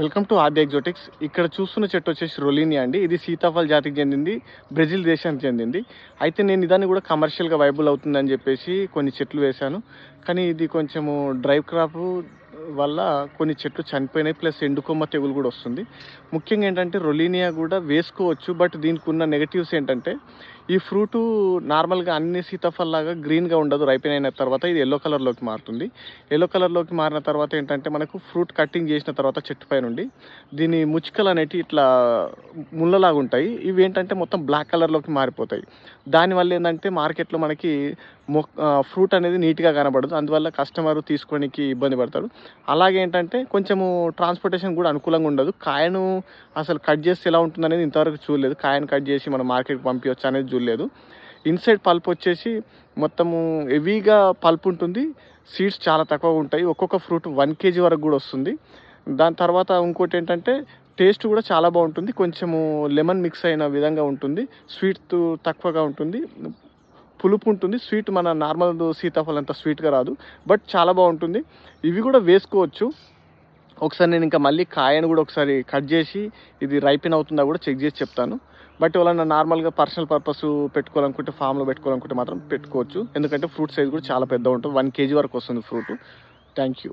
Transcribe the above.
Welcome to ఆది ఎగ్జోటిక్స్. ఇక్కడ చూస్తున్న చెట్టు వచ్చేసి రొలీనియా అండి. ఇది సీతాఫల్ జాతికి చెందింది బ్రెజిల్ దేశానికి చెందింది. అయితే నేను ఇదాన్ని కూడా కమర్షియల్గా వైబుల్ అవుతుందని చెప్పేసి కొన్ని చెట్లు వేశాను. కానీ ఇది కొంచెము డ్రైవ్ క్రాప్ వల్ల కొన్ని చెట్లు చనిపోయినాయి ప్లస్ ఎండుకొమ్మ తెగులు కూడా వస్తుంది. ముఖ్యంగా ఏంటంటే రొలీనియా కూడా వేసుకోవచ్చు బట్ దీనికి ఉన్న నెగటివ్స్ ఏంటంటే ఈ ఫ్రూటు నార్మల్గా అన్ని సీతాఫల్లాగా గ్రీన్గా ఉండదు రైపెన్ అయిన తర్వాత ఇది ఎల్లో కలర్లోకి మారుతుంది. ఎల్లో కలర్లోకి మారిన తర్వాత ఏంటంటే మనకు ఫ్రూట్ కటింగ్ చేసిన తర్వాత చెట్టు పై నుండి దీని ముచ్చుకలు అనేటివి ఇట్లా ముళ్ళలాగా ఉంటాయి. ఇవి ఏంటంటే మొత్తం బ్లాక్ కలర్లోకి మారిపోతాయి. దానివల్ల ఏంటంటే మార్కెట్లో మనకి మొ ఫ్రూట్ అనేది నీట్గా కనబడదు. అందువల్ల కస్టమర్ తీసుకోనికి ఇబ్బంది పడతాడు అలాగే ఏంటంటే కొంచెము ట్రాన్స్పోర్టేషన్ కూడా అనుకూలంగా ఉండదు. కాయను అసలు కట్ చేస్తే ఎలా ఉంటుంది అనేది ఇంతవరకు చూడలేదు. కాయను కట్ చేసి మనం మార్కెట్కి పంపించవచ్చు అనేది చూడలేదు. ఇన్సైడ్ పల్ప్ వచ్చేసి మొత్తము హెవీగా పల్ప్ ఉంటుంది. సీడ్స్ చాలా తక్కువ ఉంటాయి. ఒక్కొక్క ఫ్రూట్ వన్ కేజీ వరకు కూడా వస్తుంది. దాని తర్వాత ఇంకోటి ఏంటంటే టేస్ట్ కూడా చాలా బాగుంటుంది. కొంచెము లెమన్ మిక్స్ అయిన విధంగా ఉంటుంది. స్వీట్ తక్కువగా ఉంటుంది. పులుపు ఉంటుంది స్వీట్ మన నార్మల్ సీతాఫలం అంత స్వీట్గా రాదు బట్ చాలా బాగుంటుంది. ఇవి కూడా వేసుకోవచ్చు. ఒకసారి నేను ఇంకా మళ్ళీ కాయను కూడా ఒకసారి కట్ చేసి ఇది రైపిన్ అవుతుందా కూడా చెక్ చేసి చెప్తాను. బట్ ఎవరైనా నార్మల్గా పర్సనల్ పర్పస్ పెట్టుకోవాలనుకుంటే ఫామ్లో పెట్టుకోవాలనుకుంటే మాత్రం పెట్టుకోవచ్చు. ఎందుకంటే ఫ్రూట్ సైజ్ కూడా చాలా పెద్ద ఉంటుంది. వన్ కేజీ వరకు వస్తుంది ఫ్రూట్ థ్యాంక్ యూ